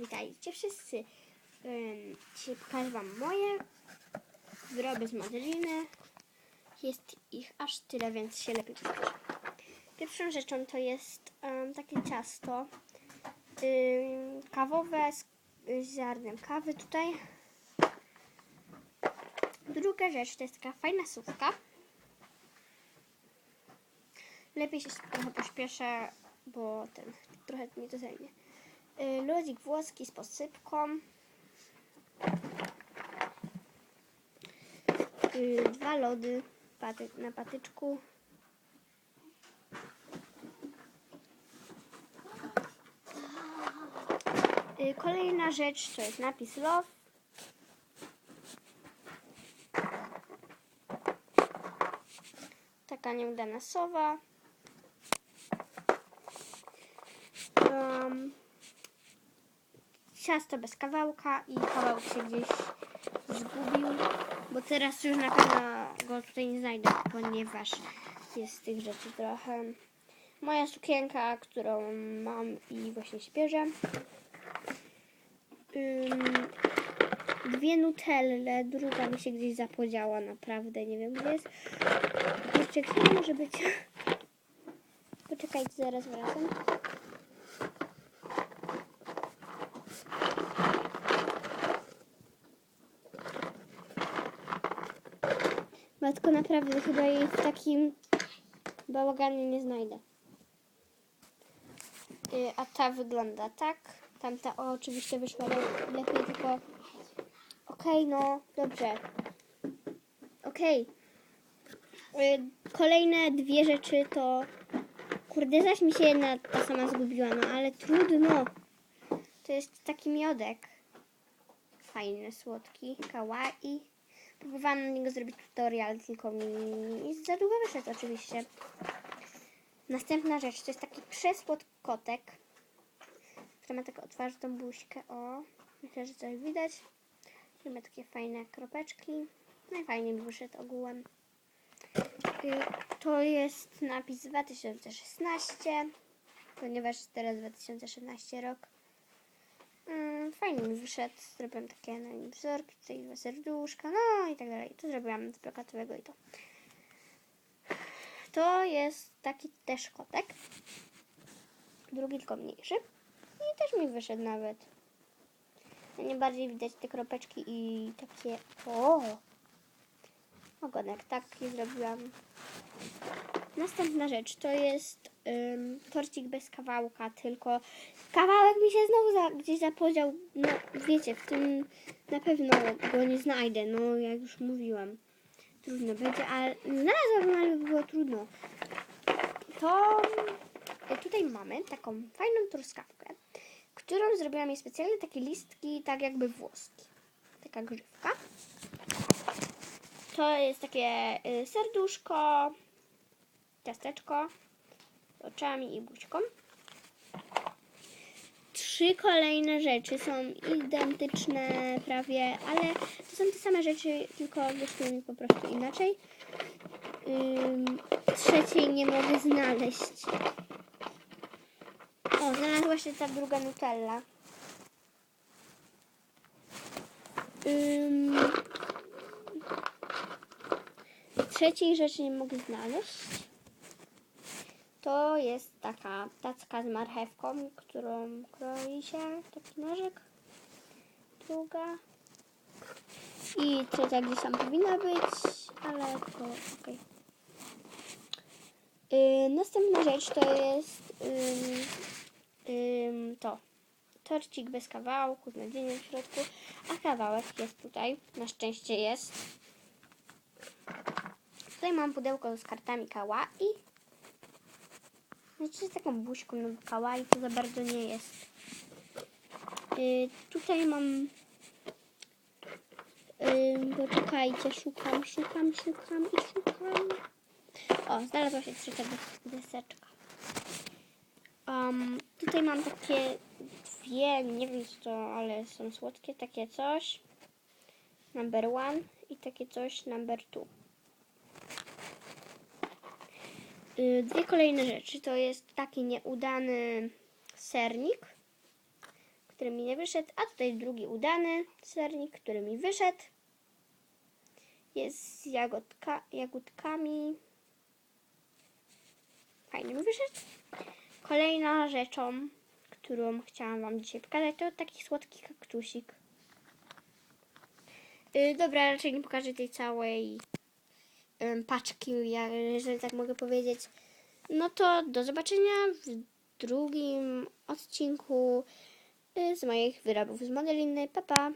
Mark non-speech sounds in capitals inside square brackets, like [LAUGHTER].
Witajcie wszyscy. Ym, Dzisiaj pokażę Wam moje wyroby z Madryny. Jest ich aż tyle, więc się lepiej pokażę. Pierwszą rzeczą to jest ym, takie ciasto ym, kawowe z, z ziarnem kawy tutaj. Druga rzecz to jest taka fajna sówka. Lepiej się trochę pośpieszę, bo ten, trochę mi to zajmie. Y, Lodzik włoski z posypką. Y, Dwa lody na patyczku. Y, Kolejna rzecz to jest napis love. Taka nieudana sowa. Um, ciasto bez kawałka i kawałek się gdzieś zgubił, bo teraz już na pewno go tutaj nie znajdę, ponieważ jest tych rzeczy trochę. Moja sukienka, którą mam i właśnie. Ym, dwie nutelle, druga mi się gdzieś zapodziała, naprawdę nie wiem gdzie jest. Jeszcze chwilę może być. [LAUGHS] Poczekajcie, zaraz wracam. Matko, naprawdę chyba jej w takim bałaganie nie znajdę. Y, A ta wygląda tak. Tamta o, oczywiście wyszła le- lepiej, tylko... Okej, no, dobrze. Okej. Y, Kolejne dwie rzeczy to... Kurde, zaś mi się jedna ta sama zgubiła, no ale trudno. To jest taki miodek. Fajny, słodki, kawaii. Próbowałam na niego zrobić tutorial, tylko mi za długo wyszedł oczywiście. Następna rzecz to jest taki przesłodki kotek, który ma taką otwartą buźkę. O, myślę, że coś widać. Ma takie fajne kropeczki. Najfajniej wyszedł ogółem. To jest napis 2016, ponieważ teraz 2016 rok. Mm, Fajnie mi wyszedł. Zrobiłam takie na nim wzorki, tutaj dwa serduszka, no i tak dalej. To zrobiłam z plakatowego i to. To jest taki też kotek. Drugi tylko mniejszy. I też mi wyszedł nawet. Nie bardziej widać te kropeczki i takie. O! Ogonek, taki zrobiłam. Następna rzecz to jest ym, torcik bez kawałka, tylko kawałek mi się znowu za, gdzieś zapodział. No wiecie, w tym na pewno go nie znajdę, no jak już mówiłam. Trudno będzie, ale znalazłabym, ale by było trudno. To y, tutaj mamy taką fajną truskawkę, którą zrobiłam jej specjalnie takie listki, tak jakby włoski. Taka grzywka. To jest takie y, serduszko, ciasteczko z oczami i buźką. Trzy kolejne rzeczy są identyczne prawie, ale to są te same rzeczy, tylko wyszły mi po prostu inaczej. Ym, trzeciej nie mogę znaleźć. O, znalazła się ta druga Nutella. Ym, trzeciej rzeczy nie mogę znaleźć. To jest taka tacka z marchewką, którą kroi się taki nożyk. Druga. I trzecia gdzieś tam powinna być, ale to okej. Yy, następna rzecz to jest ym, ym, to. Torcik bez kawałku z nadzieniem w środku, a kawałek jest tutaj. Na szczęście jest. Tutaj mam pudełko z kartami kawaii. Znaczy z taką buźką, no kawaii to za bardzo nie jest. Yy, tutaj mam... Yy, poczekajcie, szukam, szukam, szukam i szukam. O, znalazła się trzecia des- deseczka. Um, tutaj mam takie dwie, nie wiem co to, ale są słodkie, takie coś. Number one i takie coś number two. Dwie kolejne rzeczy to jest taki nieudany sernik, który mi nie wyszedł, a tutaj drugi udany sernik, który mi wyszedł. Jest z jagodka, jagódkami. Fajnie mi wyszedł. Kolejna rzeczą, którą chciałam Wam dzisiaj pokazać, to taki słodki kaktusik. Yy, dobra, raczej nie pokażę tej całej paczki, jeżeli tak mogę powiedzieć. No to do zobaczenia w drugim odcinku y, z moich wyrobów z modeliny. Pa, pa!